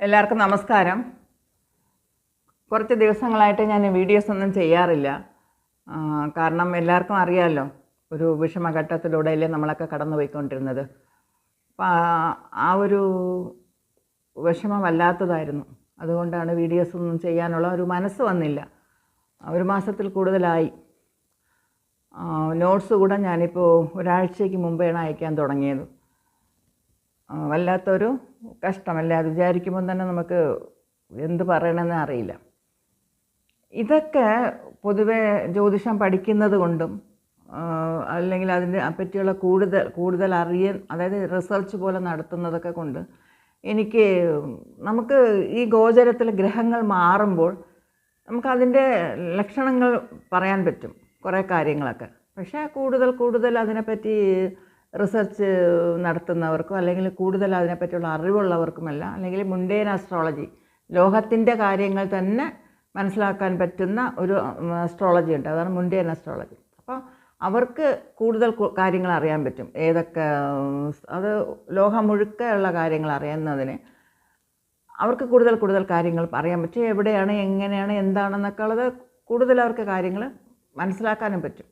എല്ലാവർക്കും നമസ്കാരം. കുറച്ച് ദിവസങ്ങളായിട്ട് ഞാൻ വീഡിയോസ് ഒന്നും ചെയ്യാറില്ല. കാരണം എല്ലാവർക്കും അറിയാമല്ലോ ഒരു വിഷമഘട്ടത്തിലൂടെയല്ലേ നമ്മളൊക്കെ കടന്നു പോയിക്കൊണ്ടിരുന്നത് അപ്പം ആ- ഒരു വിഷമമല്ലാത്തതായിരുന്നു. അതുകൊണ്ടാണ് വീഡിയോസ് ഒന്നും ചെയ്യാനുള്ള ഒരു മനസ്സ് വന്നില്ല. ഒരു മാസത്തിൽ കൂടുതലായി. നോട്ട്സ് കൂടെ ഞാനിപ്പോൾ ഒരാഴ്ചയ്ക്ക് മുമ്പേണ് അയക്കാൻ തുടങ്ങിയത്. വല്ലാത്തൊരു കഷ്ടമല്ലേ? അത് വിചാരിക്കുമ്പോൾ തന്നെ നമുക്ക് എന്ത് പറയണമെന്ന് അറിയില്ല. ഇതൊക്കെ പൊതുവെ ജ്യോതിഷം പഠിക്കുന്നത് കൊണ്ടും അല്ലെങ്കിൽ അതിനെ പറ്റിയുള്ള കൂടുതൽ കൂടുതൽ അറിയാൻ അതായത് റിസർച്ച് പോലെ നടത്തുന്നതൊക്കെ കൊണ്ട് എനിക്ക് നമുക്ക് ഈ ഗോചരത്തിൽ ഗ്രഹങ്ങൾ മാറുമ്പോൾ നമുക്കതിന്റെ ലക്ഷണങ്ങൾ പറയാൻ പറ്റും കുറേ കാര്യങ്ങളൊക്കെ. പക്ഷേ കൂടുതൽ കൂടുതൽ അതിനെപ്പറ്റി റിസർച്ച് നടത്തുന്നവർക്കും അല്ലെങ്കിൽ കൂടുതൽ അതിനെപ്പറ്റിയുള്ള അറിവുള്ളവർക്കുമല്ല അല്ലെങ്കിൽ മുണ്ടേൻ ആസ്ട്രോളജി ലോകത്തിന്റെ കാര്യങ്ങൾ തന്നെ മനസ്സിലാക്കാൻ പറ്റുന്ന ഒരു അസ്ട്രോളജി ഉണ്ട്. അതാണ് മുണ്ടേൻ അസ്ട്രോളജി അപ്പോൾ അവർക്ക് കൂടുതൽ കാര്യങ്ങൾ അറിയാൻ പറ്റും. ഏതൊക്കെ അത് ലോകം മുഴുക്കെയുള്ള കാര്യങ്ങൾ അറിയുന്നതിന് അവർക്ക് കൂടുതൽ കൂടുതൽ കാര്യങ്ങൾ അറിയാൻ പറ്റും. എവിടെയാണ് എങ്ങനെയാണ് എന്താണെന്നൊക്കെ ഉള്ളത് കൂടുതൽ അവർക്ക് കാര്യങ്ങൾ മനസ്സിലാക്കാനും പറ്റും.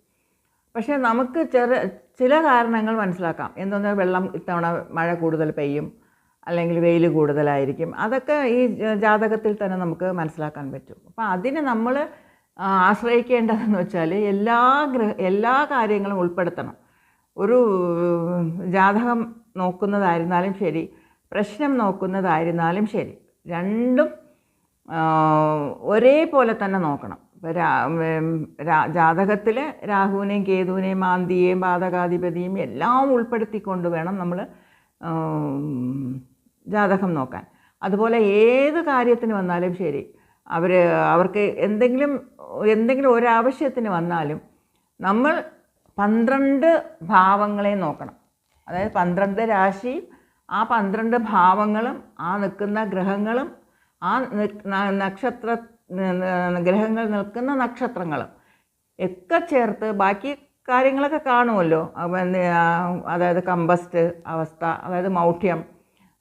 പക്ഷേ നമുക്ക് ചെറു ചില കാരണങ്ങൾ മനസ്സിലാക്കാം. എന്തോന്ന് വെള്ളം ഇത്തവണ മഴ കൂടുതൽ പെയ്യും അല്ലെങ്കിൽ വെയിൽ കൂടുതലായിരിക്കും. അതൊക്കെ ഈ ജാതകത്തിൽ തന്നെ നമുക്ക് മനസ്സിലാക്കാൻ പറ്റും. അപ്പോൾ അതിന് നമ്മൾ ആശ്രയിക്കേണ്ടതെന്ന് വെച്ചാൽ എല്ലാ ഗ്രഹ എല്ലാ കാര്യങ്ങളും ഉൾപ്പെടുത്തണം. ഒരു ജാതകം നോക്കുന്നതായിരുന്നാലും ശരി പ്രശ്നം നോക്കുന്നതായിരുന്നാലും ശരി രണ്ടും ഒരേപോലെ തന്നെ നോക്കണം. ജാതകത്തിൽ രാഹുവിനെയും കേതുവിനെയും മാന്തിയെയും ബാധകാധിപതിയും എല്ലാം ഉൾപ്പെടുത്തിക്കൊണ്ട് വേണം നമ്മൾ ജാതകം നോക്കാൻ. അതുപോലെ ഏത് കാര്യത്തിന് വന്നാലും ശരി അവർ അവർക്ക് എന്തെങ്കിലും എന്തെങ്കിലും ഒരാവശ്യത്തിന് വന്നാലും നമ്മൾ പന്ത്രണ്ട് ഭാവങ്ങളെ നോക്കണം. അതായത് പന്ത്രണ്ട് രാശിയും ആ പന്ത്രണ്ട് ഭാവങ്ങളും ആ നിൽക്കുന്ന ഗ്രഹങ്ങളും ആ നക്ഷത്ര ഗ്രഹങ്ങൾ നിൽക്കുന്ന നക്ഷത്രങ്ങൾ ഒക്കെ ചേർത്ത് ബാക്കി കാര്യങ്ങളൊക്കെ കാണുമല്ലോ. അതായത് കമ്പസ്റ്റ് അവസ്ഥ അതായത് മൗഢ്യം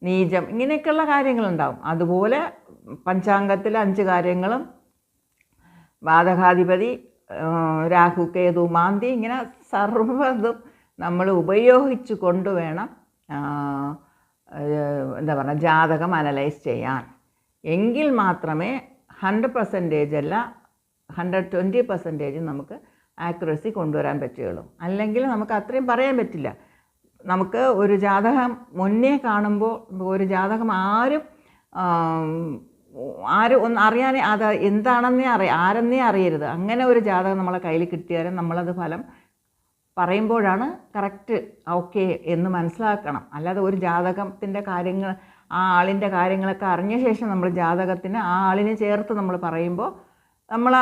നീചം ഇങ്ങനെയൊക്കെയുള്ള കാര്യങ്ങളുണ്ടാവും. അതുപോലെ പഞ്ചാംഗത്തിലെ അഞ്ച് കാര്യങ്ങളും ബാധകാധിപതി രാഹു കേതു മാന്തി ഇങ്ങനെ സർവതും നമ്മൾ ഉപയോഗിച്ചു കൊണ്ടുവേണം എന്താ പറയുക ജാതകം അനലൈസ് ചെയ്യാൻ. എങ്കിൽ മാത്രമേ ഹൺഡ്രഡ് പെർസെന്റേജ് അല്ല ഹൺഡ്രഡ് ട്വന്റി പെർസെന്റേജ് നമുക്ക് ആക്യുറസി കൊണ്ടുവരാൻ പറ്റുകയുള്ളൂ. അല്ലെങ്കിൽ നമുക്ക് അത്രയും പറയാൻ പറ്റില്ല. നമുക്ക് ഒരു ജാതകം മുന്നേ കാണുമ്പോൾ ഒരു ജാതകം ആരും ആരും ഒന്ന് അറിയാനേ അത് എന്താണെന്നേ അറിയ ആരെന്നേ അറിയരുത്. അങ്ങനെ ഒരു ജാതകം നമ്മളെ കയ്യിൽ കിട്ടിയാലും നമ്മളത് ഫലം പറയുമ്പോഴാണ് കറക്റ്റ് ഓക്കെ എന്ന് മനസ്സിലാക്കണം. അല്ലാതെ ഒരു ജാതകത്തിന്റെ കാര്യങ്ങൾ ആ ആളിന്റെ കാര്യങ്ങളൊക്കെ അറിഞ്ഞ ശേഷം നമ്മൾ ജാതകത്തിന് ആ ആളിനെ ചേർത്ത് നമ്മൾ പറയുമ്പോൾ നമ്മൾ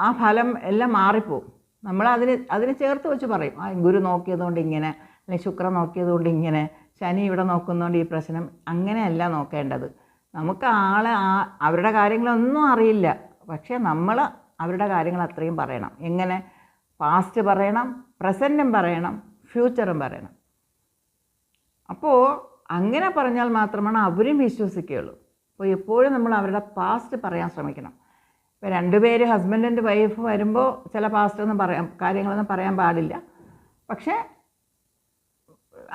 ആ- ഫലം എല്ലാം മാറിപ്പോവും. നമ്മൾ അതിന് അതിനെ ചേർത്ത് വെച്ച് പറയും. ആ ഗുരു നോക്കിയതുകൊണ്ട് ഇങ്ങനെ അല്ലെങ്കിൽ ശുക്രൻ നോക്കിയതുകൊണ്ട് ഇങ്ങനെ ശനി ഇവിടെ നോക്കുന്നതുകൊണ്ട് ഈ പ്രശ്നം അങ്ങനെയല്ല നോക്കേണ്ടത്. നമുക്ക് ആളെ ആ അവരുടെ കാര്യങ്ങളൊന്നും അറിയില്ല. പക്ഷേ നമ്മൾ അവരുടെ കാര്യങ്ങൾ അത്രയും പറയണം. എങ്ങനെ? പാസ്റ്റ് പറയണം പ്രസന്റും പറയണം ഫ്യൂച്ചറും പറയണം. അപ്പോൾ അങ്ങനെ പറഞ്ഞാൽ മാത്രമാണ് അവരും വിശ്വസിക്കുകയുള്ളൂ. അപ്പോൾ എപ്പോഴും നമ്മൾ അവരുടെ പാസ്റ്റ് പറയാൻ ശ്രമിക്കണം. ഇപ്പോൾ രണ്ടുപേര് ഹസ്ബൻഡ് ആൻഡ് വൈഫ് വരുമ്പോൾ ചില പാസ്റ്റ് ഒന്നും പറയാം കാര്യങ്ങളൊന്നും പറയാൻ പാടില്ല. പക്ഷേ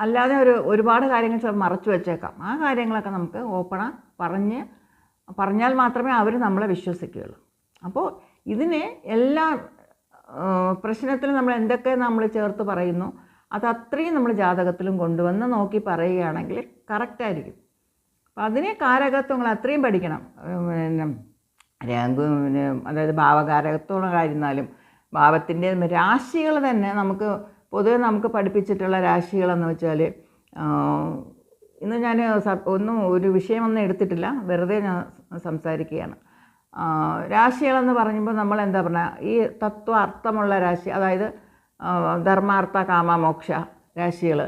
അല്ലാതെ ഒരു ഒരുപാട് കാര്യങ്ങൾ മറച്ചു വെച്ചേക്കാം. ആ കാര്യങ്ങളൊക്കെ നമുക്ക് ഓപ്പണാ പറഞ്ഞ് പറഞ്ഞാൽ മാത്രമേ അവർ നമ്മളെ വിശ്വസിക്കുകയുള്ളൂ. അപ്പോൾ ഇതിനെ എല്ലാ പ്രശ്നത്തിലും നമ്മൾ എന്തൊക്കെ നമ്മൾ ചേർത്ത് പറയുന്നു അത് അത്രയും നമ്മൾ ജാതകത്തിലും കൊണ്ടുവന്ന് നോക്കി പറയുകയാണെങ്കിൽ കറക്റ്റായിരിക്കും അപ്പം അതിനെ കാരകത്വങ്ങൾ അത്രയും പഠിക്കണം. പിന്നെ രംഗു പിന്നെ അതായത് ഭാവകാരകത്വങ്ങളായിരുന്നാലും ഭാവത്തിന്റെ രാശികൾ തന്നെ നമുക്ക് പൊതുവെ നമുക്ക് പഠിപ്പിച്ചിട്ടുള്ള രാശികളെന്ന് വെച്ചാൽ ഇന്ന് ഞാൻ ഒന്നും ഒരു വിഷയമൊന്നും എടുത്തിട്ടില്ല. വെറുതെ ഞാൻ സംസാരിക്കുകയാണ്. രാശികളെന്ന് പറയുമ്പോൾ നമ്മൾ എന്താ പറഞ്ഞാൽ ഈ തത്വ അർത്ഥമുള്ള രാശി അതായത് ധർമാർത്ഥ കാമ മോക്ഷ രാശികൾ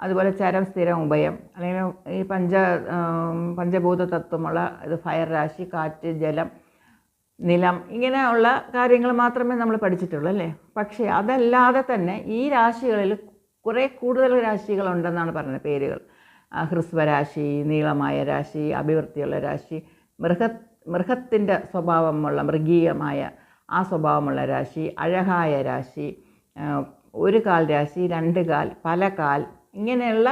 അതുപോലെ ചരം സ്ഥിരം ഉഭയം അല്ലെങ്കിൽ ഈ പഞ്ച പഞ്ചഭൂത തത്വമുള്ള ഇത് ഫയർ രാശി കാറ്റ് ജലം നിലം ഇങ്ങനെയുള്ള കാര്യങ്ങൾ മാത്രമേ നമ്മൾ പഠിച്ചിട്ടുള്ളൂ അല്ലേ? പക്ഷേ അതല്ലാതെ തന്നെ ഈ രാശികളിൽ കുറേ കൂടുതൽ രാശികളുണ്ടെന്നാണ് പറയുന്നത് പേരുകൾ. ഹ്രസ്വരാശി നീളമായ രാശി അഭിവൃദ്ധിയുള്ള രാശി മൃഗ മൃഗത്തിന്റെ സ്വഭാവമുള്ള മൃഗീയമായ ആ സ്വഭാവമുള്ള രാശി അഴകായ രാശി ഒരു കാൽ രാശി രണ്ട് കാൽ പല കാൽ ഇങ്ങനെയുള്ള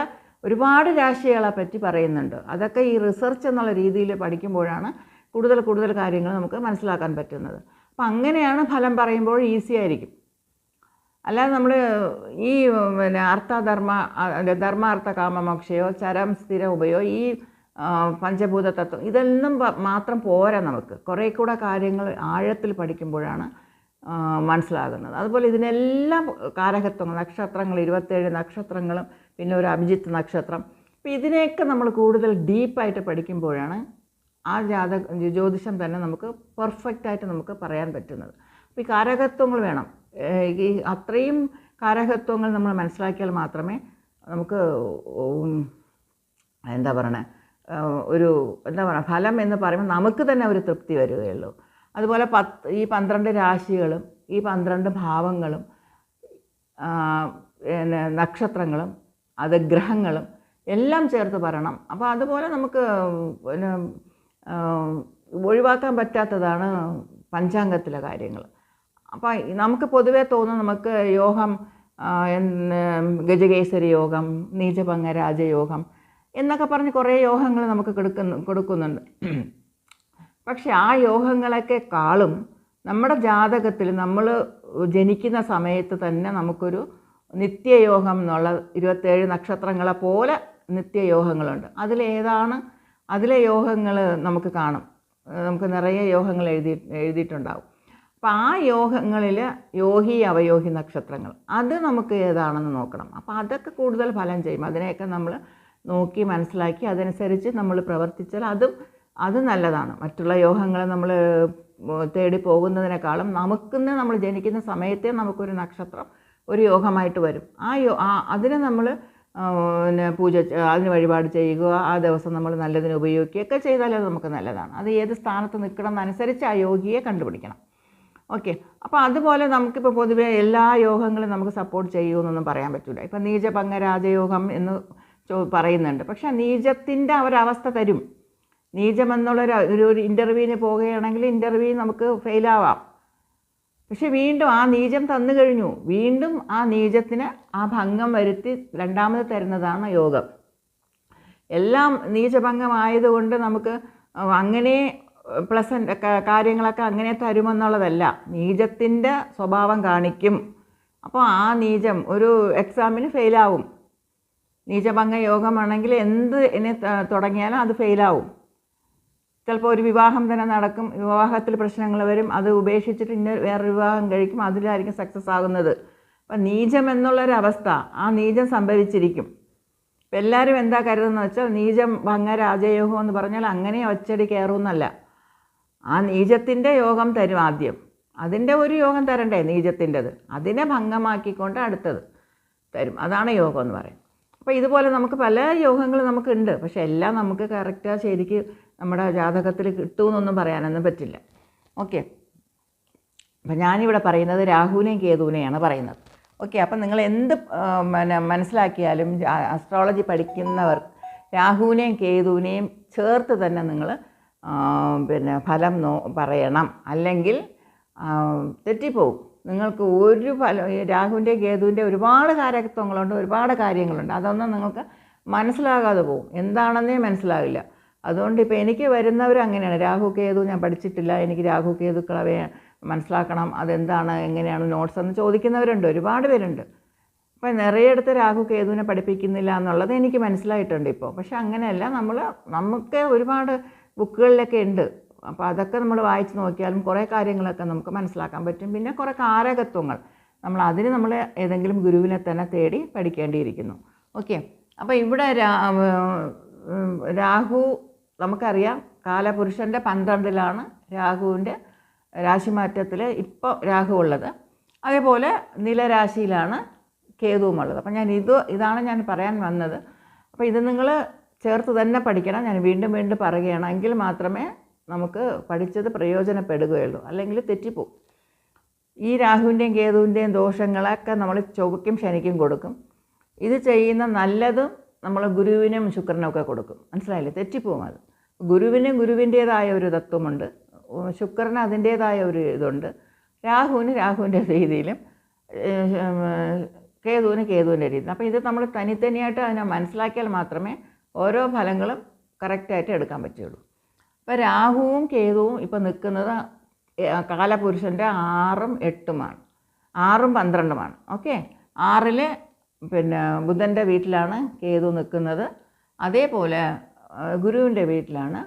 ഒരുപാട് രാശികളെ പറ്റി പറയുന്നുണ്ട്. അതൊക്കെ ഈ റിസർച്ച് എന്നുള്ള രീതിയിൽ പഠിക്കുമ്പോഴാണ് കൂടുതൽ കൂടുതൽ കാര്യങ്ങൾ നമുക്ക് മനസ്സിലാക്കാൻ പറ്റുന്നത്. അപ്പം അങ്ങനെയാണ് ഫലം പറയുമ്പോൾ ഈസി ആയിരിക്കും. അല്ലാതെ നമ്മൾ ഈ പിന്നെ അർത്ഥധർമ്മ ധർമാർത്ഥ കാമമോക്ഷയോ ചരം സ്ഥിര ഉപയോ ഈ പഞ്ചഭൂത തത്വം ഇതൊന്നും മാത്രം പോരാ നമുക്ക്. കുറേ കൂടെ കാര്യങ്ങൾ ആഴത്തിൽ പഠിക്കുമ്പോഴാണ് മനസ്സിലാകുന്നത്. അതുപോലെ ഇതിനെല്ലാം കാരകത്വങ്ങൾ നക്ഷത്രങ്ങൾ ഇരുപത്തേഴ് നക്ഷത്രങ്ങളും പിന്നെ ഒരു അഭിജിത്ത് നക്ഷത്രം. അപ്പോൾ ഇതിനെയൊക്കെ നമ്മൾ കൂടുതൽ ഡീപ്പായിട്ട് പഠിക്കുമ്പോഴാണ് ആ ജാതക ജ്യോതിഷം തന്നെ നമുക്ക് പെർഫെക്റ്റായിട്ട് നമുക്ക് പറയാൻ പറ്റുന്നത്. അപ്പോൾ ഈ കാരകത്വങ്ങൾ വേണം. ഈ അത്രയും കാരകത്വങ്ങൾ നമ്മൾ മനസ്സിലാക്കിയാൽ മാത്രമേ നമുക്ക് എന്താ പറയണേ ഒരു എന്താ പറയുക ഫലം എന്ന് പറയുമ്പോൾ നമുക്ക് തന്നെ ഒരു തൃപ്തി വരികയുള്ളൂ. അതുപോലെ പത്ത് ഈ പന്ത്രണ്ട് രാശികളും ഈ പന്ത്രണ്ട് ഭാവങ്ങളും പിന്നെ നക്ഷത്രങ്ങളും അത് ഗ്രഹങ്ങളും എല്ലാം ചേർത്ത് പറയണം. അപ്പോൾ അതുപോലെ നമുക്ക് പിന്നെ ഒഴിവാക്കാൻ പറ്റാത്തതാണ് പഞ്ചാംഗത്തിലെ കാര്യങ്ങൾ. അപ്പോൾ നമുക്ക് പൊതുവേ തോന്നും നമുക്ക് യോഗം ഗജകേസരി യോഗം നീചഭംഗ രാജയോഗം എന്നൊക്കെ പറഞ്ഞ് കുറേ യോഗങ്ങൾ നമുക്ക് കൊടുക്കുന്നു കൊടുക്കുന്നുണ്ട്. പക്ഷെ ആ യോഗങ്ങളൊക്കെ കാളും നമ്മുടെ ജാതകത്തിൽ നമ്മൾ ജനിക്കുന്ന സമയത്ത് തന്നെ നമുക്കൊരു നിത്യയോഗം എന്നുള്ള ഇരുപത്തേഴ് നക്ഷത്രങ്ങളെ പോലെ നിത്യയോഗങ്ങളുണ്ട്. അതിലേതാണ് അതിലെ യോഗങ്ങൾ നമുക്ക് കാണും. നമുക്ക് നിറയെ യോഗങ്ങൾ എഴുതി എഴുതിയിട്ടുണ്ടാവും. അപ്പോൾ ആ യോഗങ്ങളിൽ യോഗി അവയോഗി നക്ഷത്രങ്ങൾ അത് നമുക്ക് ഏതാണെന്ന് നോക്കണം. അപ്പോൾ അതൊക്കെ കൂടുതൽ ഫലം ചെയ്യും. അതിനെയൊക്കെ നമ്മൾ നോക്കി മനസ്സിലാക്കി അതനുസരിച്ച് നമ്മൾ പ്രവർത്തിച്ചാൽ അതും അത് നല്ലതാണ്. മറ്റുള്ള യോഗങ്ങളെ നമ്മൾ തേടി പോകുന്നതിനേക്കാളും നമുക്കിന്ന് നമ്മൾ ജനിക്കുന്ന സമയത്തെ നമുക്കൊരു നക്ഷത്രം ഒരു യോഗമായിട്ട് വരും. ആ യോ ആ അതിനെ നമ്മൾ പിന്നെ പൂജ അതിന് വഴിപാട് ചെയ്യുക ആ ദിവസം നമ്മൾ നല്ലതിന് ഉപയോഗിക്കുകയൊക്കെ ചെയ്താൽ അത് നമുക്ക് നല്ലതാണ്. അത് ഏത് സ്ഥാനത്ത് നിൽക്കണം എന്നനുസരിച്ച് ആ യോഗിയെ കണ്ടുപിടിക്കണം. ഓക്കെ. അപ്പോൾ അതുപോലെ നമുക്കിപ്പോൾ പൊതുവേ എല്ലാ യോഗങ്ങളും നമുക്ക് സപ്പോർട്ട് ചെയ്യുമെന്നൊന്നും പറയാൻ പറ്റില്ല ഇപ്പം നീചഭംഗ രാജയോഗം എന്ന് പറയുന്നുണ്ട്. പക്ഷേ നീചത്തിന്റെ ഒരവസ്ഥ തരും. നീചമെന്നുള്ളൊരു ഒരു ഒരു ഇന്റർവ്യൂവിന് പോവുകയാണെങ്കിൽ ഇന്റർവ്യൂ നമുക്ക് ഫെയിലാവാം പക്ഷെ വീണ്ടും ആ നീചം തന്നു കഴിഞ്ഞു. വീണ്ടും ആ നീചത്തിന് ആ ഭംഗം വരുത്തി രണ്ടാമത് തരുന്നതാണ് യോഗം. എല്ലാം നീചഭംഗമായതുകൊണ്ട് നമുക്ക് അങ്ങനെ പ്ലസന്റ് കാര്യങ്ങളൊക്കെ അങ്ങനെ തരുമെന്നുള്ളതല്ല. നീചത്തിന്റെ സ്വഭാവം കാണിക്കും. അപ്പോൾ ആ നീചം ഒരു എക്സാമിന് ഫെയിലാവും നീചഭംഗ യോഗമാണെങ്കിൽ എന്ത് ഇനി തുടങ്ങിയാലും അത് ഫെയിലാവും ചിലപ്പോൾ ഒരു വിവാഹം തന്നെ നടക്കും വിവാഹത്തിൽ പ്രശ്നങ്ങൾ വരും അത് ഉപേക്ഷിച്ചിട്ട് ഇന്ന വേറൊരു വിവാഹം കഴിക്കും അതിലായിരിക്കും സക്സസ് ആകുന്നത്. അപ്പം നീചം എന്നുള്ളൊരവസ്ഥ ആ നീചം സംഭവിച്ചിരിക്കും ഇപ്പം എല്ലാവരും എന്താ കരുതുന്നത് വെച്ചാൽ നീചം ഭംഗ രാജയോഗം എന്ന് പറഞ്ഞാൽ അങ്ങനെ ഒച്ചടി കയറുമെന്നല്ല ആ നീചത്തിന്റെ യോഗം തരും ആദ്യം. അതിന്റെ ഒരു യോഗം തരണ്ടേ നീചത്തിന്റെത്? അതിനെ ഭംഗമാക്കിക്കൊണ്ട് അടുത്തത് തരും. അതാണ് യോഗം എന്ന് പറയും അപ്പോൾ ഇതുപോലെ നമുക്ക് പല യോഗങ്ങൾ നമുക്കുണ്ട്. പക്ഷേ എല്ലാം നമുക്ക് കറക്റ്റാണ് ശരിക്ക് നമ്മുടെ ജാതകത്തിൽ കിട്ടുമെന്നൊന്നും പറയാനൊന്നും പറ്റില്ല. ഓക്കെ. അപ്പം ഞാനിവിടെ പറയുന്നത് രാഹുവിനെയും കേതുവിനെയാണ് പറയുന്നത്. ഓക്കെ അപ്പം നിങ്ങൾ എന്ത് പിന്നെ മനസ്സിലാക്കിയാലും അസ്ട്രോളജി പഠിക്കുന്നവർ രാഹുവിനെയും കേതുവിനെയും ചേർത്ത് തന്നെ നിങ്ങൾ പിന്നെ ഫലം നോ പറയണം. അല്ലെങ്കിൽ തെറ്റിപ്പോവും. നിങ്ങൾക്ക് ഒരു ഫലം രാഹുവിന്റെ കേതുവിന്റെ ഒരുപാട് കാരകത്വങ്ങളുണ്ട് ഒരുപാട് കാര്യങ്ങളുണ്ട്. അതൊന്നും നിങ്ങൾക്ക് മനസ്സിലാകാതെ പോകും എന്താണെന്നേ മനസ്സിലാകില്ല അതുകൊണ്ട് ഇപ്പോൾ എനിക്ക് വരുന്നവർ അങ്ങനെയാണ്. രാഹു കേതു ഞാൻ പഠിച്ചിട്ടില്ല. എനിക്ക് രാഹു കേതുക്കളെ മനസ്സിലാക്കണം. അതെന്താണ്? എങ്ങനെയാണ്? നോട്ട്സ് എന്ന് ചോദിക്കുന്നവരുണ്ട്. ഒരുപാട് പേരുണ്ട്. അപ്പം നിറയെടുത്ത് രാഹു കേതുവിനെ പഠിപ്പിക്കുന്നില്ല എന്നുള്ളത് എനിക്ക് മനസ്സിലായിട്ടുണ്ട് ഇപ്പോൾ. പക്ഷെ അങ്ങനെയല്ല. നമ്മൾ നമുക്ക് ഒരുപാട് ബുക്കുകളിലൊക്കെ ഉണ്ട്. അപ്പോൾ അതൊക്കെ നമ്മൾ വായിച്ച് നോക്കിയാലും കുറേ കാര്യങ്ങളൊക്കെ നമുക്ക് മനസ്സിലാക്കാൻ പറ്റും. പിന്നെ കുറേ കാരകത്വങ്ങൾ. നമ്മൾ അതിന് നമ്മൾ ഏതെങ്കിലും ഗുരുവിനെ തന്നെ തേടി പഠിക്കേണ്ടിയിരിക്കുന്നു. ഓക്കെ. അപ്പോൾ ഇവിടെ രാഹു നമുക്കറിയാം കാലപുരുഷന്റെ പന്ത്രണ്ടിലാണ് രാഹുവിന്റെ രാശിമാറ്റത്തിൽ ഇപ്പോൾ രാഹു ഉള്ളത്. അതേപോലെ നിലരാശിയിലാണ് കേതുവും ഉള്ളത്. അപ്പം ഞാൻ ഇത് ഇതാണ് ഞാൻ പറയാൻ വന്നത്. അപ്പോൾ ഇത് നിങ്ങൾ ചേർത്ത് തന്നെ പഠിക്കണം. ഞാൻ വീണ്ടും വീണ്ടും പറയുകയാണ് എങ്കിൽ മാത്രമേ നമുക്ക് പഠിച്ചത് പ്രയോജനപ്പെടുകയുള്ളൂ. അല്ലെങ്കിൽ തെറ്റിപ്പോവും. ഈ രാഹുവിന്റെയും കേതുവിന്റെയും ദോഷങ്ങളൊക്കെ നമ്മൾ ചൊവ്വയ്ക്കും ശനിക്കും കൊടുക്കും. ഇത് ചെയ്യുന്ന നല്ലതും നമ്മൾ ഗുരുവിനും ശുക്രനും ഒക്കെ കൊടുക്കും. മനസ്സിലായില്ലേ? തെറ്റിപ്പോവും അത്. ഗുരുവിന് ഗുരുവിന്റേതായ ഒരു തത്വമുണ്ട്. ശുക്രന് അതിന്റേതായ ഒരു ഇതുണ്ട്. രാഹുവിന് രാഹുവിന്റെ രീതിയിലും കേതുവിന് കേതുവിന്റെ രീതിയിൽ അപ്പോൾ ഇത് നമ്മൾ തനിത്തനിയായിട്ട് അതിനെ മനസ്സിലാക്കിയാൽ മാത്രമേ ഓരോ ഫലങ്ങളും കറക്റ്റായിട്ട് എടുക്കാൻ പറ്റുള്ളൂ അപ്പോൾ രാഹുവും കേതുവും ഇപ്പോൾ നിൽക്കുന്നത് കാലപുരുഷന്റെ ആറും എട്ടുമാണ്. ആറും പന്ത്രണ്ടുമാണ്. ഓക്കെ? ആറിൽ പിന്നെ ബുധന്റെ വീട്ടിലാണ് കേതു നിൽക്കുന്നത്. അതേപോലെ ഗുരുവിന്റെ വീട്ടിലാണ്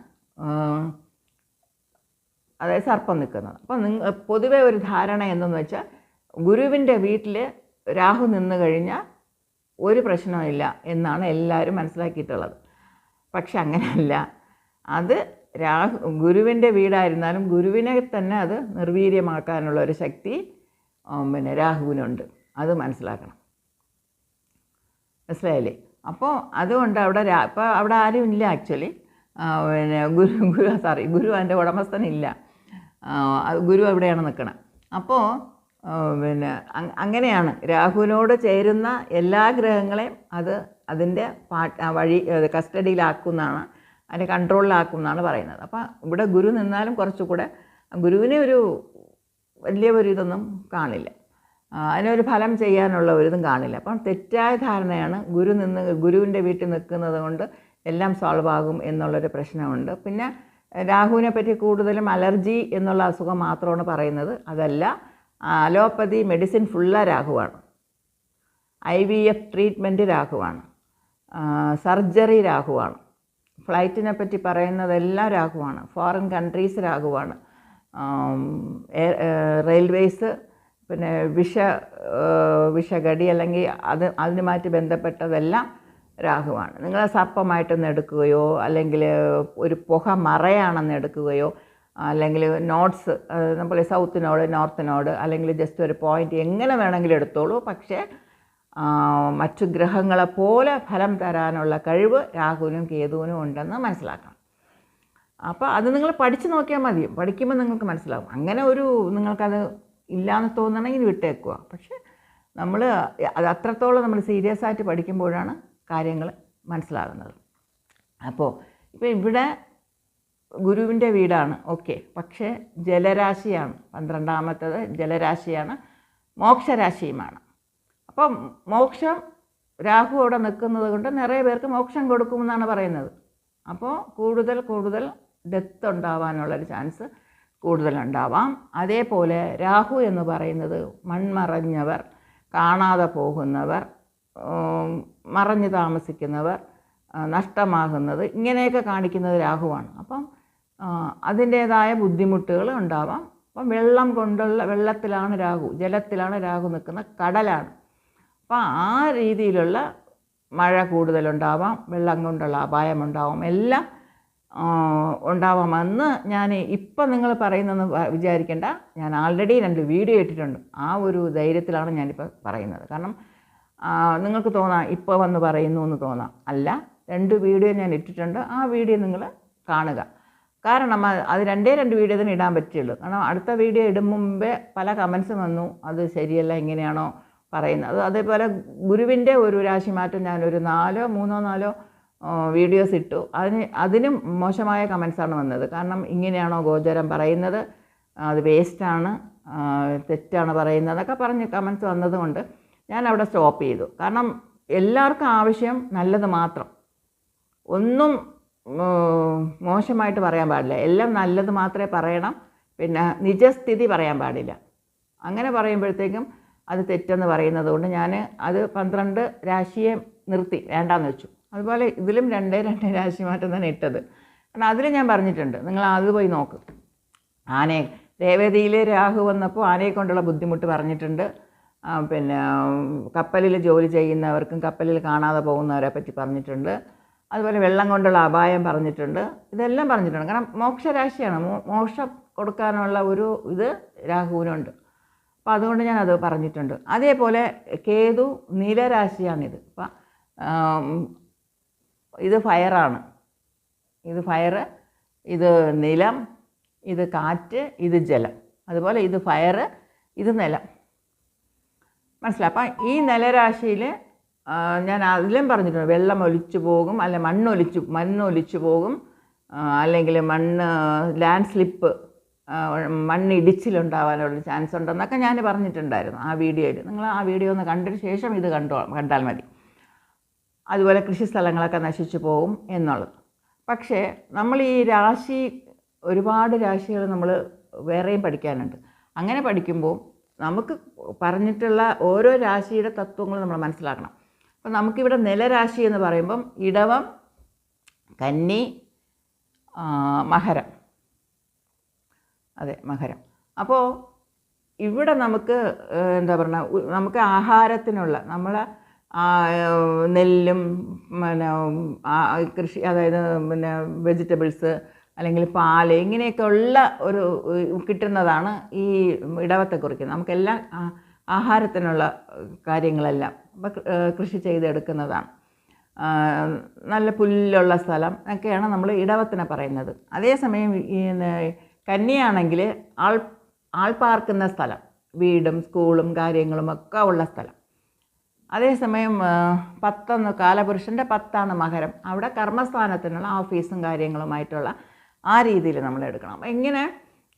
അതായത് സർപ്പം നിൽക്കുന്നത്. അപ്പോൾ നിങ്ങൾ പൊതുവെ ഒരു ധാരണ എന്തെന്ന് വെച്ചാൽ ഗുരുവിന്റെ വീട്ടിൽ രാഹു നിന്ന് കഴിഞ്ഞാൽ ഒരു പ്രശ്നമില്ല എന്നാണ് എല്ലാവരും മനസ്സിലാക്കിയിട്ടുള്ളത്. പക്ഷെ അങ്ങനെയല്ല. അത് രാഹു ഗുരുവിന്റെ വീടായിരുന്നാലും ഗുരുവിനെ തന്നെ അത് നിർവീര്യമാക്കാനുള്ള ഒരു ശക്തി പിന്നെ രാഹുവിനുണ്ട്. അത് മനസ്സിലാക്കണം. മനസ്സിലായില്ലേ? അപ്പോൾ അതുകൊണ്ട് അവിടെ ഇപ്പോൾ അവിടെ ആരും ഇല്ല ആക്ച്വലി പിന്നെ ഗുരു ഗുരു സോറി ഗുരു അതിന്റെ ഉടമസ്ഥനില്ല ഗുരു അവിടെയാണ് നിൽക്കണം അപ്പോൾ പിന്നെ അങ്ങനെയാണ്. രാഹുവിനോട് ചേരുന്ന എല്ലാ ഗ്രഹങ്ങളെയും അത് അതിന്റെ പാട്ട് വഴി കസ്റ്റഡിയിലാക്കുന്നതാണ് അതിന്റെ കൺട്രോളിലാക്കുന്നതാണ് പറയുന്നത്. അപ്പോൾ ഇവിടെ ഗുരു നിന്നാലും കുറച്ചുകൂടെ ഗുരുവിനെ ഒരു വലിയ ഒരു ഇതൊന്നും കാണില്ല. അതിനൊരു ഫലം ചെയ്യാനുള്ള ഒരിതും കാണില്ല. അപ്പം തെറ്റായ ധാരണയാണ് ഗുരു നിന്ന് ഗുരുവിന്റെ വീട്ടിൽ നിൽക്കുന്നത് കൊണ്ട് എല്ലാം സോൾവ് ആകും എന്നുള്ളൊരു പ്രശ്നമുണ്ട്. പിന്നെ രാഹുവിനെ പറ്റി കൂടുതലും അലർജി എന്നുള്ള അസുഖം മാത്രമാണ് പറയുന്നത്. അതല്ല അലോപ്പതി മെഡിസിൻ ഫുള്ള രാഹുവാണ്. ഐ വി എഫ് ട്രീറ്റ്മെന്റ് രാഹുവാണ്. സർജറി രാഹുവാണ്. ഫ്ലൈറ്റിനെ പറ്റി പറയുന്നതെല്ലാം രാഹുവാണ്. ഫോറിൻ കൺട്രീസ് രാഹുവാണ്. റെയിൽവേസ് പിന്നെ വിഷ വിഷകടി അല്ലെങ്കിൽ അത് അതിനുമായിട്ട് ബന്ധപ്പെട്ടതെല്ലാം രാഹുവാണ് നിങ്ങൾ സർപ്പമായിട്ടൊന്ന് എടുക്കുകയോ അല്ലെങ്കിൽ ഒരു പുക മറയാണെന്ന് എടുക്കുകയോ അല്ലെങ്കിൽ നോട്ട്സ് നമ്മൾ സൗത്തിനോട് നോർത്തിനോട് അല്ലെങ്കിൽ ജസ്റ്റ് ഒരു പോയിന്റ് എങ്ങനെ വേണമെങ്കിലും എടുത്തോളൂ. പക്ഷേ മറ്റു ഗ്രഹങ്ങളെ പോലെ ഫലം തരാനുള്ള കഴിവ് രാഹുവിനും കേതുവിനും ഉണ്ടെന്ന് മനസ്സിലാക്കണം. അപ്പോൾ അത് നിങ്ങൾ പഠിച്ചു നോക്കിയാൽ മതി. പഠിക്കുമ്പോൾ നിങ്ങൾക്ക് മനസ്സിലാവും. അങ്ങനെ ഒരു നിങ്ങൾക്കത് ഇല്ലയെന്ന് തോന്നണമെങ്കിൽ വിട്ടേക്കുക പക്ഷേ നമ്മൾ അത് അത്രത്തോളം നമ്മൾ സീരിയസ് ആയിട്ട് പഠിക്കുമ്പോഴാണ് കാര്യങ്ങൾ മനസ്സിലാകുന്നത്. അപ്പോൾ ഇപ്പോൾ ഇവിടെ ഗുരുവിന്റെ വീടാണ് ഓക്കെ. പക്ഷേ ജലരാശിയാണ് പന്ത്രണ്ടാമത്തത് ജലരാശിയാണ് മോക്ഷരാശിയുമാണ്. അപ്പം മോക്ഷം രാഹു അവിടെ നിൽക്കുന്നത് കൊണ്ട് നിറയെ പേർക്ക് മോക്ഷം കൊടുക്കുമെന്നാണ് പറയുന്നത്. അപ്പോൾ കൂടുതൽ കൂടുതൽ ഡെത്ത് ഉണ്ടാവാനുള്ളൊരു ചാൻസ് കൂടുതലുണ്ടാവാം. അതേപോലെ രാഹു എന്ന് പറയുന്നത് മൺമറഞ്ഞവർ കാണാതെ പോകുന്നവർ മറഞ്ഞു താമസിക്കുന്നവർ നഷ്ടമാകുന്നത് ഇങ്ങനെയൊക്കെ കാണിക്കുന്നത് രാഹുവാണ്. അപ്പം അതിന്റേതായ ബുദ്ധിമുട്ടുകൾ ഉണ്ടാവാം. അപ്പം വെള്ളം കൊണ്ടുള്ള വെള്ളത്തിലാണ് രാഹു ജലത്തിലാണ് രാഹു നിൽക്കുന്ന കടലാണ്. അപ്പം ആ രീതിയിലുള്ള മഴ കൂടുതലുണ്ടാവാം വെള്ളം കൊണ്ടുള്ള അപായമുണ്ടാവാം. എല്ലാം ഉണ്ടാവാമെന്ന് ഞാൻ ഇപ്പം നിങ്ങൾ പറയുന്നെന്ന് വ- വിചാരിക്കേണ്ട. ഞാൻ ആൾറെഡി രണ്ട് വീഡിയോ ഇട്ടിട്ടുണ്ട്. ആ ഒരു ധൈര്യത്തിലാണ് ഞാനിപ്പോൾ പറയുന്നത്. കാരണം നിങ്ങൾക്ക് തോന്നാം ഇപ്പോൾ വന്ന് പറയുന്നു എന്ന് തോന്നാം. അല്ല രണ്ട് വീഡിയോ ഞാൻ ഇട്ടിട്ടുണ്ട്. ആ വീഡിയോ നിങ്ങൾ കാണുക. കാരണം അത് രണ്ടേ രണ്ട് വീഡിയോ തന്നെ ഇടാൻ പറ്റുള്ളൂ. കാരണം അടുത്ത വീഡിയോ ഇടും മുമ്പേ പല കമൻസ് വന്നു. അത് ശരിയല്ല എങ്ങനെയാണോ പറയുന്നത്. അതേപോലെ ഗുരുവിന്റെ ഒരു രാശിമാറ്റം ഞാനൊരു നാലോ മൂന്നോ നാലോ വീഡിയോസ് ഇട്ടു. അതിന് അതിനും മോശമായ കമൻസാണ് വന്നത്. കാരണം ഇങ്ങനെയാണോ ഗോചരം പറയുന്നത്? അത് വേസ്റ്റാണ് തെറ്റാണ് പറയുന്നതൊക്കെ പറഞ്ഞ് കമൻസ് വന്നതുകൊണ്ട് ഞാൻ അവിടെ സ്റ്റോപ്പ് ചെയ്തു. കാരണം എല്ലാവർക്കും ആവശ്യം നല്ലത് മാത്രം. ഒന്നും മോശമായിട്ട് പറയാൻ പാടില്ല. എല്ലാം നല്ലത് മാത്രമേ പറയണം. പിന്നെ നിജസ്ഥിതി പറയാൻ പാടില്ല. അങ്ങനെ പറയുമ്പോഴത്തേക്കും അത് തെറ്റെന്ന് പറയുന്നത് കൊണ്ട് ഞാൻ അത് പന്ത്രണ്ട് രാശിയെ നിർത്തി. വേണ്ടാന്ന് വെച്ചു. അതുപോലെ ഇതിലും രണ്ടേ രണ്ടേ രാശി മാറ്റം തന്നെ ഇട്ടത്. കാരണം അതിലും ഞാൻ പറഞ്ഞിട്ടുണ്ട് നിങ്ങൾ അത് പോയി നോക്ക്. ആനയെ രേവതിയിലെ രാഹു വന്നപ്പോൾ ആനയെ കൊണ്ടുള്ള ബുദ്ധിമുട്ട് പറഞ്ഞിട്ടുണ്ട്. പിന്നെ കപ്പലിൽ ജോലി ചെയ്യുന്നവർക്കും കപ്പലിൽ കാണാതെ പോകുന്നവരെ പറ്റി പറഞ്ഞിട്ടുണ്ട്. അതുപോലെ വെള്ളം കൊണ്ടുള്ള അപായം പറഞ്ഞിട്ടുണ്ട്. ഇതെല്ലാം പറഞ്ഞിട്ടുണ്ട്. കാരണം മോക്ഷരാശിയാണ്. മോക്ഷം കൊടുക്കാനുള്ള ഒരു ഇത് രാഹുവിനുണ്ട്. അപ്പോൾ അതുകൊണ്ട് ഞാൻ അത് പറഞ്ഞിട്ടുണ്ട്. അതേപോലെ കേതു നീലരാശിയാണിത്. അപ്പം ഇത് ഫയറാണ്. ഇത് ഫയർ ഇത് നിലം ഇത് കാറ്റ് ഇത് ജലം. അതുപോലെ ഇത് ഫയർ ഇത് നിലം. മനസ്സിലായി? അപ്പം ഈ നിലരാശിയിൽ ഞാൻ അതിലും പറഞ്ഞിട്ടുണ്ട്. വെള്ളം ഒലിച്ചു പോകും അല്ല മണ്ണൊലിച്ചു മണ്ണൊലിച്ചു പോകും അല്ലെങ്കിൽ മണ്ണ് ലാൻഡ് സ്ലിപ്പ് മണ്ണ് ഇടിച്ചിലുണ്ടാവാനുള്ള ചാൻസ് ഉണ്ടെന്നൊക്കെ ഞാൻ പറഞ്ഞിട്ടുണ്ടായിരുന്നു ആ വീഡിയോയിൽ. നിങ്ങൾ ആ വീഡിയോ ഒന്ന് കണ്ടതിന് ശേഷം ഇത് കണ്ടോ കണ്ടാൽ മതി. അതുപോലെ കൃഷി സ്ഥലങ്ങളൊക്കെ നശിച്ചു പോകും എന്നുള്ളത്. പക്ഷേ നമ്മൾ ഈ രാശി ഒരുപാട് രാശികൾ നമ്മൾ വേറെയും പഠിക്കാനുണ്ട്. അങ്ങനെ പഠിക്കുമ്പോൾ നമുക്ക് പറഞ്ഞിട്ടുള്ള ഓരോ രാശിയുടെ തത്വങ്ങൾ നമ്മൾ മനസ്സിലാക്കണം. അപ്പം നമുക്കിവിടെ നിലരാശി എന്ന് പറയുമ്പം ഇടവം കന്നി മഹരം. അതെ മഹരം. അപ്പോൾ ഇവിടെ നമുക്ക് എന്താ പറയുക നമുക്ക് ആഹാരത്തിനുള്ള നമ്മൾ നെല്ലും പിന്നെ കൃഷി അതായത് പിന്നെ വെജിറ്റബിൾസ് അല്ലെങ്കിൽ പാൽ ഇങ്ങനെയൊക്കെ ഉള്ള ഒരു കിട്ടുന്നതാണ് ഈ ഇടവത്തെ കുറിക്കുന്നത് നമുക്കെല്ലാം ആഹാരത്തിനുള്ള കാര്യങ്ങളെല്ലാം അപ്പം കൃഷി ചെയ്തെടുക്കുന്നതാണ്. നല്ല പുല്ലുള്ള സ്ഥലം ഒക്കെയാണ് നമ്മൾ ഇടവത്തിനെ പറയുന്നത്. അതേസമയം കന്നിയാണെങ്കിൽ ആൾ ആൾ പാർക്കുന്ന സ്ഥലം. വീടും സ്കൂളും കാര്യങ്ങളും ഒക്കെ ഉള്ള സ്ഥലം. അതേസമയം പത്തെന്ന് കാലപുരുഷന്റെ പത്താണ് മകരം. അവിടെ കർമ്മസ്ഥാനത്തിനുള്ള ഓഫീസും കാര്യങ്ങളുമായിട്ടുള്ള ആ രീതിയിൽ നമ്മൾ എടുക്കണം. എങ്ങനെ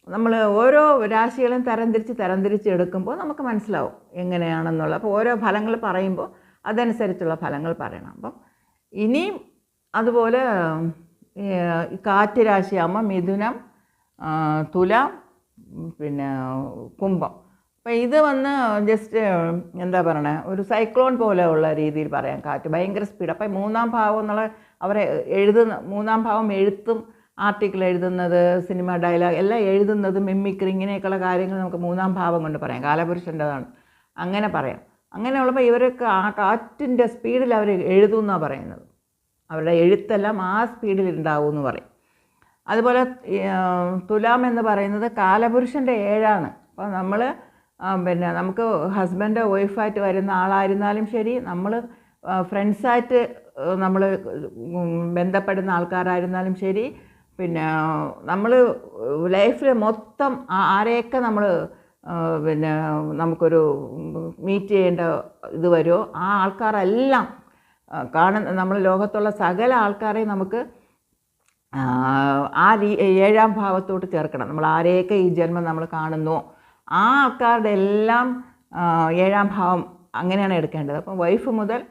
നമ്മൾ ഓരോ രാശികളും തരംതിരിച്ച് തരംതിരിച്ച് എടുക്കുമ്പോൾ നമുക്ക് മനസ്സിലാവും എങ്ങനെയാണെന്നുള്ള അപ്പോൾ ഓരോ ഫലങ്ങൾ പറയുമ്പോൾ അതനുസരിച്ചുള്ള ഫലങ്ങൾ പറയണം. അപ്പം ഇനിയും അതുപോലെ കാറ്റ് രാശിയാകുമ്പോൾ മിഥുനം തുലാം പിന്നെ കുംഭം. അപ്പം ഇത് വന്ന് ജസ്റ്റ് എന്താ പറയണേ? ഒരു സൈക്ലോൺ പോലെ ഉള്ള രീതിയിൽ പറയാം. കാറ്റ് ഭയങ്കര സ്പീഡ് അപ്പം മൂന്നാം ഭാവം എന്നുള്ള അവരെ എഴുതുന്ന മൂന്നാം ഭാവം എഴുത്തും ആർട്ടിക്കിൾ എഴുതുന്നത് സിനിമ ഡയലോഗ് എല്ലാം എഴുതുന്നത് മിമ്മിക്രി ഇങ്ങനെയൊക്കെയുള്ള കാര്യങ്ങൾ നമുക്ക് മൂന്നാം ഭാവം കൊണ്ട് പറയാം. കാലപുരുഷന്റെതാണ്. അങ്ങനെ പറയാം. അങ്ങനെ ഉള്ളപ്പോൾ ഇവരൊക്കെ ആ കാറ്റിന്റെ സ്പീഡിൽ അവർ എഴുതും എന്നാണ് പറയുന്നത്. അവരുടെ എഴുത്തെല്ലാം ആ സ്പീഡിൽ ഉണ്ടാവും എന്ന് പറയും. അതുപോലെ തുലാം എന്ന് പറയുന്നത് കാലപുരുഷന്റെ ഏഴാണ്. അപ്പോൾ നമ്മൾ പിന്നെ നമുക്ക് ഹസ്ബൻഡ് വൈഫായിട്ട് വരുന്ന ആളായിരുന്നാലും ശരി. നമ്മൾ ഫ്രണ്ട്സായിട്ട് നമ്മൾ ബന്ധപ്പെടുന്ന ആൾക്കാരായിരുന്നാലും ശരി. പിന്നെ നമ്മൾ ലൈഫിൽ മൊത്തം ആരെയൊക്കെ നമ്മൾ പിന്നെ നമുക്കൊരു മീറ്റ് ചെയ്യേണ്ട ഇത് വരുമോ ആ ആൾക്കാരെല്ലാം കാണുന്ന നമ്മൾ ലോകത്തുള്ള സകല ആൾക്കാരെയും നമുക്ക് ആ ഏഴാം ഭാവത്തോട്ട് ചേർക്കണം. നമ്മൾ ആരെയൊക്കെ ഈ ജന്മം നമ്മൾ കാണുന്നു? ആ ആൾക്കാരുടെ എല്ലാം ഏഴാം ഭാവം അങ്ങനെയാണ് എടുക്കേണ്ടത്. അപ്പോൾ വൈഫ് മുതൽ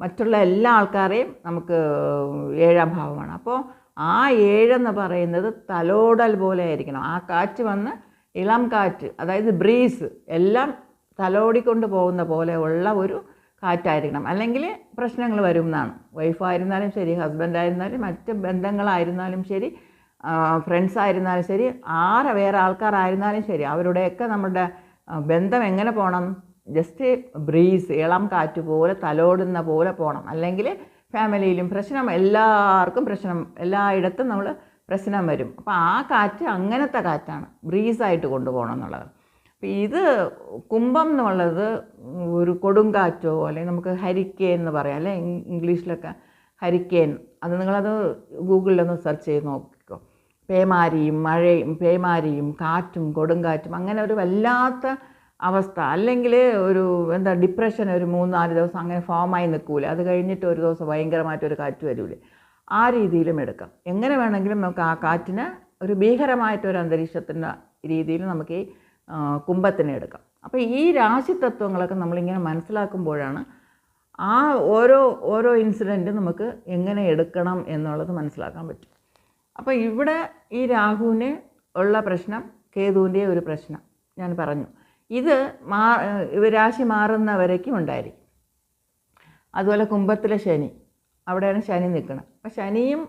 മറ്റുള്ള എല്ലാ ആൾക്കാരെയും നമുക്ക് ഏഴാം ഭാവമാണ്. അപ്പോൾ ആ ഏഴെന്ന് പറയുന്നത് തലോടൽ പോലെ ആയിരിക്കണം. ആ കാറ്റ് വന്ന് ഇളം കാറ്റ് അതായത് ബ്രീസ് എല്ലാം തലോടിക്കൊണ്ട് പോകുന്ന പോലെ ഉള്ള ഒരു കാറ്റായിരിക്കണം. അല്ലെങ്കിൽ പ്രശ്നങ്ങൾ വരും എന്നാണ്. വൈഫായിരുന്നാലും ശരി ഹസ്ബൻഡായിരുന്നാലും മറ്റ് ബന്ധങ്ങളായിരുന്നാലും ശരി ഫ്രണ്ട്സ് ആയിരുന്നാലും ശരി ആരെ വേറെ ആൾക്കാരായിരുന്നാലും ശരി അവരുടെയൊക്കെ നമ്മുടെ ബന്ധം എങ്ങനെ പോകണം ജസ്റ്റ് ബ്രീസ് ഇളം കാറ്റ് പോലെ തലോടുന്ന പോലെ പോകണം അല്ലെങ്കിൽ ഫാമിലിയിലും പ്രശ്നം എല്ലാവർക്കും പ്രശ്നം എല്ലായിടത്തും നമ്മൾ പ്രശ്നം വരും. അപ്പോൾ ആ കാറ്റ് അങ്ങനത്തെ കാറ്റാണ് ബ്രീസായിട്ട് കൊണ്ടുപോകണം എന്നുള്ളത്. അപ്പോൾ ഇത് കുംഭം എന്നുള്ളത് ഒരു കൊടുങ്കാറ്റോ അല്ലെങ്കിൽ നമുക്ക് ഹരിക്കേൻ എന്ന് പറയാം അല്ലെ ഇംഗ് ഇംഗ്ലീഷിലൊക്കെ ഹരിക്കേൻ അത് നിങ്ങളത് ഗൂഗിളിലൊന്ന് സെർച്ച് ചെയ്ത് നോക്കിക്കോ പേമാരിയും മഴയും പേമാരിയും കാറ്റും കൊടുങ്കാറ്റും അങ്ങനെ ഒരു വല്ലാത്ത അവസ്ഥ. അല്ലെങ്കിൽ ഒരു എന്താ ഡിപ്രഷൻ ഒരു മൂന്നാൽ ദിവസം അങ്ങനെ ഫോമായി നിൽക്കൂല. അത് കഴിഞ്ഞിട്ട് ഒരു ദിവസം ഭയങ്കരമായിട്ടൊരു കാറ്റ് വരൂലേ. ആ രീതിയിലും എടുക്കാം. എങ്ങനെ വേണമെങ്കിലും നമുക്ക് ആ കാറ്റിന് ഒരു ഭീകരമായിട്ടൊരു അന്തരീക്ഷത്തിന്റെ രീതിയിൽ നമുക്ക് ഈ കുംഭത്തിനെ എടുക്കാം. അപ്പോൾ ഈ രാശി തത്വങ്ങളൊക്കെ നമ്മളിങ്ങനെ മനസ്സിലാക്കുമ്പോഴാണ് ആ ഓരോ ഓരോ ഇൻസിഡന്റും നമുക്ക് എങ്ങനെ എടുക്കണം എന്നുള്ളത് മനസ്സിലാക്കാൻ പറ്റും. അപ്പോൾ ഇവിടെ ഈ രാഹുവിന് ഉള്ള പ്രശ്നം കേതുവിന്റെ ഒരു പ്രശ്നം ഞാൻ പറഞ്ഞു. ഇത് മാ രാശി മാറുന്നവരേക്കും ഉണ്ടായിരിക്കും. അതുപോലെ കുംഭത്തിലെ ശനി അവിടെയാണ് ശനി നിൽക്കുന്നത്. അപ്പോൾ ശനിയും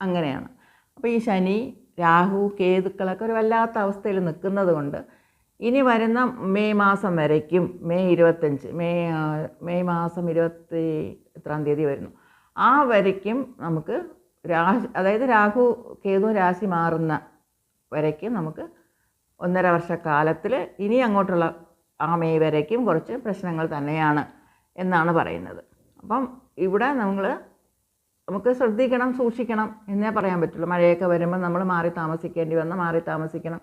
അങ്ങനെയാണ്. അപ്പോൾ ഈ ശനി രാഹു കേതുക്കളൊക്കെ ഒരു വല്ലാത്ത അവസ്ഥയിൽ നിൽക്കുന്നത് കൊണ്ട് ഇനി വരുന്ന മെയ് മാസം വരയ്ക്കും മെയ് ഇരുപത്തഞ്ച് മെയ് മെയ് മാസം ഇരുപത്തി എത്രാം തീയതി വരുന്നു. ആ വരയ്ക്കും നമുക്ക് രാശി അതായത് രാഹു കേതു രാശി മാറുന്ന വരയ്ക്കും നമുക്ക് ഒന്നര വർഷക്കാലത്തിൽ ഇനി അങ്ങോട്ടുള്ള ആ മെയ് വരയ്ക്കും കുറച്ച് പ്രശ്നങ്ങൾ തന്നെയാണ് എന്നാണ് പറയുന്നത്. അപ്പം ഇവിടെ നമ്മൾ നമുക്ക് ശ്രദ്ധിക്കണം സൂക്ഷിക്കണം എന്നേ പറയാൻ പറ്റുള്ളൂ. മഴയൊക്കെ വരുമ്പോൾ നമ്മൾ മാറി താമസിക്കേണ്ടി വന്ന് മാറി താമസിക്കണം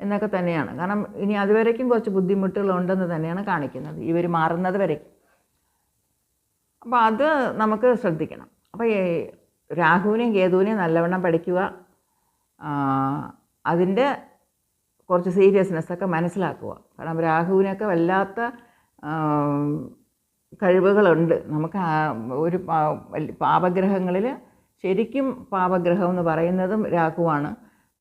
എന്നൊക്കെ തന്നെയാണ്. കാരണം ഇനി അതുവരേക്കും കുറച്ച് ബുദ്ധിമുട്ടുകളുണ്ടെന്ന് തന്നെയാണ് കാണിക്കുന്നത്. ഇവർ മാറുന്നത് വരെ അപ്പോൾ അത് നമുക്ക് ശ്രദ്ധിക്കണം. അപ്പോൾ രാഹുവിനെയും കേതുവിനെയും നല്ലവണ്ണം പഠിക്കുക അതിന്റെ കുറച്ച് സീരിയസ്നെസ്സൊക്കെ മനസ്സിലാക്കുക. കാരണം രാഹുവിനൊക്കെ വല്ലാത്ത കഴിവുകളുണ്ട്. നമുക്ക് ഒരു പാപഗ്രഹങ്ങളിൽ ശരിക്കും പാപഗ്രഹം എന്ന് പറയുന്നതും രാഹുവാണ്